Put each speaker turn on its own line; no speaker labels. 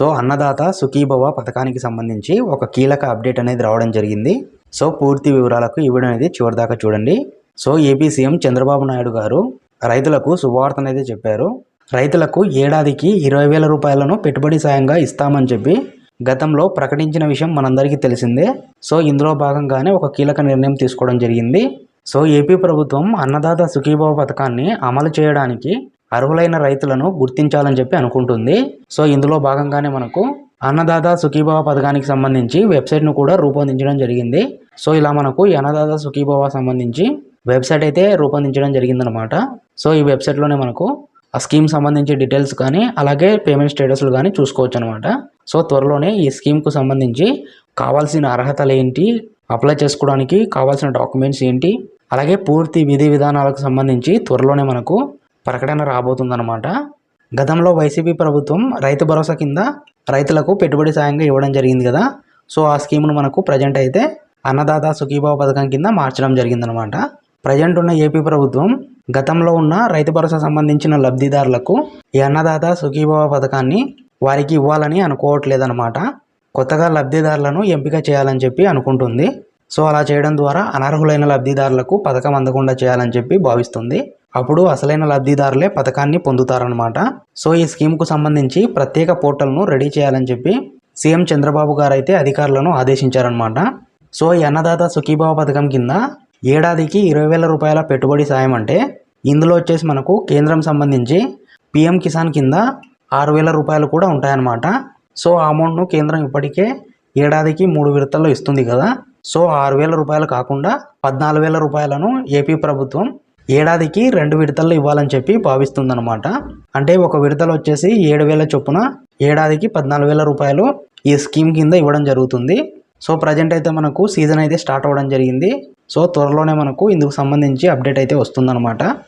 So Annadata Sukhibhava పథకానికి సంబంధించి ఒక కీలక అప్డేట్ అనేది రావడం జరిగింది. సో పూర్తి వివరాలకు ఈ వీడియో అనేది చివరిదాకా చూడండి. So AP CM Chandrababu Naidu garu రైతులకు శుభవార్త అనేది చెప్పారు. రైతులకు ఏడాదికి ఇరవై వేల రూపాయలను పెట్టుబడి సాయంగా ఇస్తామని చెప్పి గతంలో ప్రకటించిన విషయం మనందరికీ తెలిసిందే. సో ఇందులో భాగంగానే ఒక కీలక నిర్ణయం తీసుకోవడం జరిగింది. సో ఏపీ ప్రభుత్వం అన్నదాత సుఖీభవ పథకాన్ని అమలు చేయడానికి అర్హులైన రైతులను గుర్తించాలని చెప్పి అనుకుంటుంది. సో ఇందులో భాగంగానే మనకు అన్నదాత సుఖీభవ పథకానికి సంబంధించి వెబ్సైట్ను కూడా రూపొందించడం జరిగింది. సో ఇలా మనకు ఈ అన్నదాత సుఖీభవ సంబంధించి వెబ్సైట్ అయితే రూపొందించడం జరిగిందనమాట సో ఈ వెబ్సైట్లోనే మనకు ఆ స్కీమ్ సంబంధించి డీటెయిల్స్ కానీ అలాగే పేమెంట్ స్టేటస్లు కానీ చూసుకోవచ్చు అనమాట సో త్వరలోనే ఈ స్కీమ్కు సంబంధించి కావాల్సిన అర్హతలు ఏంటి అప్లై చేసుకోవడానికి కావాల్సిన డాక్యుమెంట్స్ ఏంటి అలాగే పూర్తి విధి విధానాలకు సంబంధించి త్వరలోనే మనకు ప్రకటన రాబోతుందన్నమాట. గతంలో వైసీపీ ప్రభుత్వం రైతు భరోసా కింద రైతులకు పెట్టుబడి సాయంగా ఇవ్వడం జరిగింది కదా. సో ఆ స్కీమ్ను మనకు ప్రజెంట్ అయితే అన్నదాత సుఖీభావ పథకం కింద మార్చడం జరిగిందనమాట ప్రజెంట్ ఉన్న ఏపీ ప్రభుత్వం గతంలో ఉన్న రైతు భరోసా సంబంధించిన లబ్ధిదారులకు ఈ అన్నదాత సుఖీభావ పథకాన్ని వారికి ఇవ్వాలని అనుకోవట్లేదన్నమాట. కొత్తగా లబ్ధిదారులను ఎంపిక చేయాలని చెప్పి అనుకుంటుంది. సో అలా చేయడం ద్వారా అనర్హులైన లబ్ధిదారులకు పథకం అందకుండా చేయాలని చెప్పి భావిస్తుంది. అప్పుడు అసలైన లబ్ధిదారులే పథకాన్ని పొందుతారనమాట సో ఈ స్కీమ్కు సంబంధించి ప్రత్యేక పోర్టల్ను రెడీ చేయాలని చెప్పి సీఎం చంద్రబాబు గారు అయితే అధికారులను ఆదేశించారనమాట సో ఈ అన్నదాత సుఖీభావ పథకం కింద ఏడాదికి ఇరవై వేల రూపాయల పెట్టుబడి సాయం అంటే ఇందులో వచ్చేసి మనకు కేంద్రం సంబంధించి పిఎం కిసాన్ కింద ఆరు వేల రూపాయలు కూడా ఉంటాయన్నమాట. సో ఆ అమౌంట్ను కేంద్రం ఇప్పటికే ఏడాదికి మూడు విడతల్లో ఇస్తుంది కదా. సో ఆరు వేల రూపాయలు కాకుండా పద్నాలుగు వేల రూపాయలను ఏపీ ప్రభుత్వం ఏడాదికి రెండు విడతల్లో ఇవ్వాలని చెప్పి భావిస్తుందన్నమాట. అంటే ఒక విడతలు వచ్చేసి ఏడు వేల చొప్పున ఏడాదికి పద్నాలుగు వేల రూపాయలు ఈ స్కీమ్ కింద ఇవ్వడం జరుగుతుంది. సో ప్రజెంట్ అయితే మనకు సీజన్ అయితే స్టార్ట్ అవ్వడం జరిగింది. సో త్వరలోనే మనకు ఇందుకు సంబంధించి అప్డేట్ అయితే వస్తుందన్నమాట.